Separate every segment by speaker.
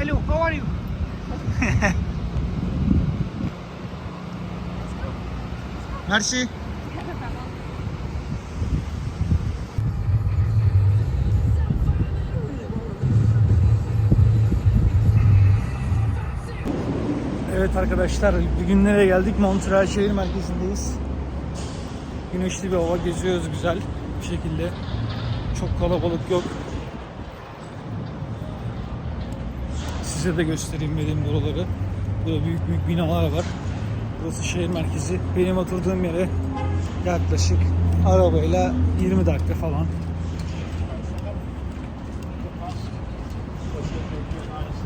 Speaker 1: Hello, how are you? Merci. Evet arkadaşlar bugün nereye geldik? Montreal şehir merkezindeyiz. Güneşli bir hava geziyoruz güzel bir şekilde. Çok kalabalık yok. Size de göstereyim dedim buraları. Burada büyük büyük binalar var. Burası şehir merkezi. Benim oturduğum yere yaklaşık arabayla 20 dakika falan.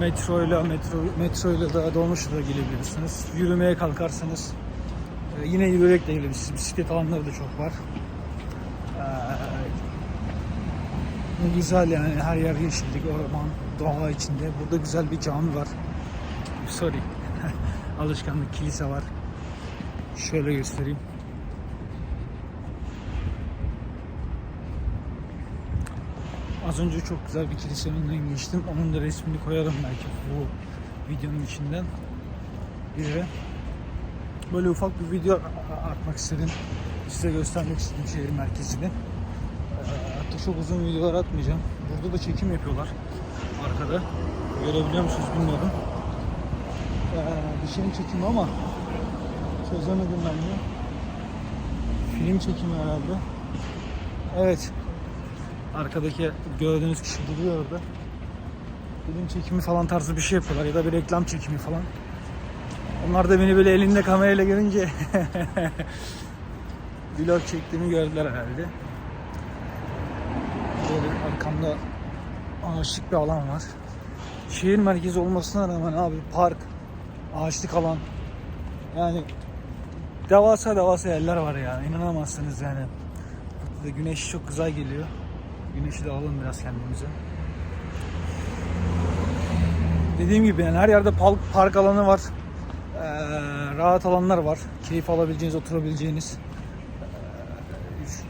Speaker 1: Metroyla, metro, metroyla da dolmuşla da gelebilirsiniz. Yürümeye kalkarsanız e, yine yürüyerek de gelebilirsiniz. Bisiklet alanları da çok var. Ee, ne güzel yani her yer yeşillik, orman, doğa içinde. Burada güzel bir cami var. Sorry. Alışkanlık kilise var. Şöyle göstereyim. Az önce çok güzel bir kilisenin önünden geçtim. Onun da resmini koyarım belki bu videonun içinden. Bir de böyle ufak bir video atmak istedim. Size göstermek istedim şehir merkezini. Hatta çok uzun videolar atmayacağım. Burada da çekim yapıyorlar. Arkada. Görebiliyor musunuz bilmiyorum. Ee, bir şeyin çekimi ama çözemedim ben de. Film çekimi herhalde. Evet. Arkadaki gördüğünüz kişi duruyor orada. Film çekimi falan tarzı bir şey yapıyorlar ya da bir reklam çekimi falan. Onlar da beni böyle elinde kamerayla görünce vlog çektiğimi gördüler herhalde. Arkamda ağaçlık bir alan var. Şehir merkezi olmasına rağmen abi park, ağaçlık alan yani devasa devasa yerler var ya inanamazsınız yani. Burada da güneş çok güzel geliyor. Güneşi de alalım biraz kendimize. Dediğim gibi yani her yerde park, park alanı var. Ee, rahat alanlar var. Keyif alabileceğiniz, oturabileceğiniz.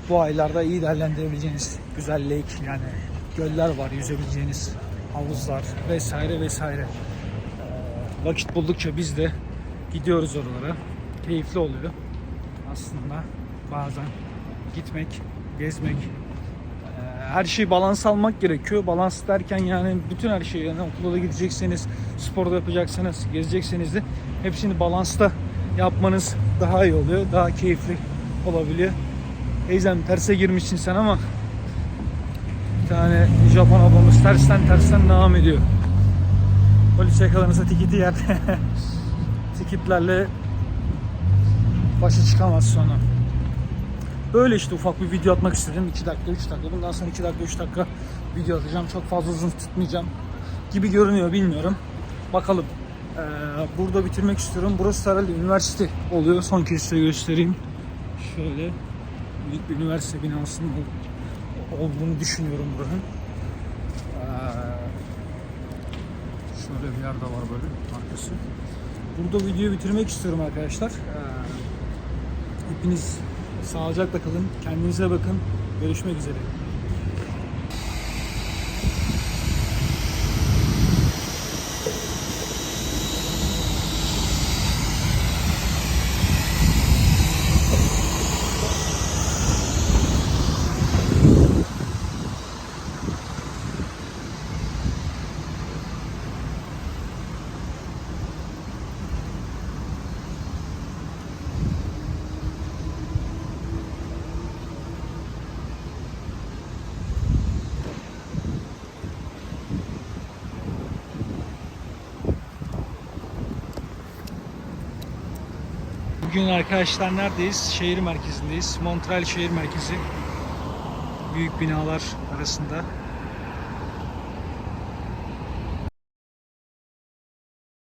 Speaker 1: Bu aylarda iyi değerlendirebileceğiniz güzel lake yani göller var, yüzebileceğiniz havuzlar vesaire vesaire. Ee, vakit buldukça biz de gidiyoruz oralara. Keyifli oluyor aslında bazen gitmek, gezmek, ee, her şeyi balans almak gerekiyor. Balans derken yani bütün her şeyi yani okula da gidecekseniz, sporda yapacaksanız, gezecekseniz de hepsini balansta yapmanız daha iyi oluyor. Daha keyifli olabiliyor. Teyzem terse girmişsin sen ama bir tane Japon ablamız tersten tersten devam ediyor. Polis yakalanırsa tiketi yer. Tiketlerle başa çıkamaz sonra. Böyle işte ufak bir video atmak istedim. 2 dakika 3 dakika. Bundan sonra 2 dakika 3 dakika video atacağım. Çok fazla uzun tutmayacağım. Gibi görünüyor bilmiyorum. Bakalım. Ee, burada bitirmek istiyorum. Burası herhalde üniversite oluyor. Son kez size göstereyim. Şöyle büyük bir üniversite binasının ol- olduğunu düşünüyorum buranın. Ee, şöyle bir yer de var böyle arkası. Burada videoyu bitirmek istiyorum arkadaşlar. Ee, hepiniz sağlıcakla kalın. Kendinize bakın. Görüşmek üzere. Bugün arkadaşlar neredeyiz? Şehir merkezindeyiz. Montreal şehir merkezi. Büyük binalar arasında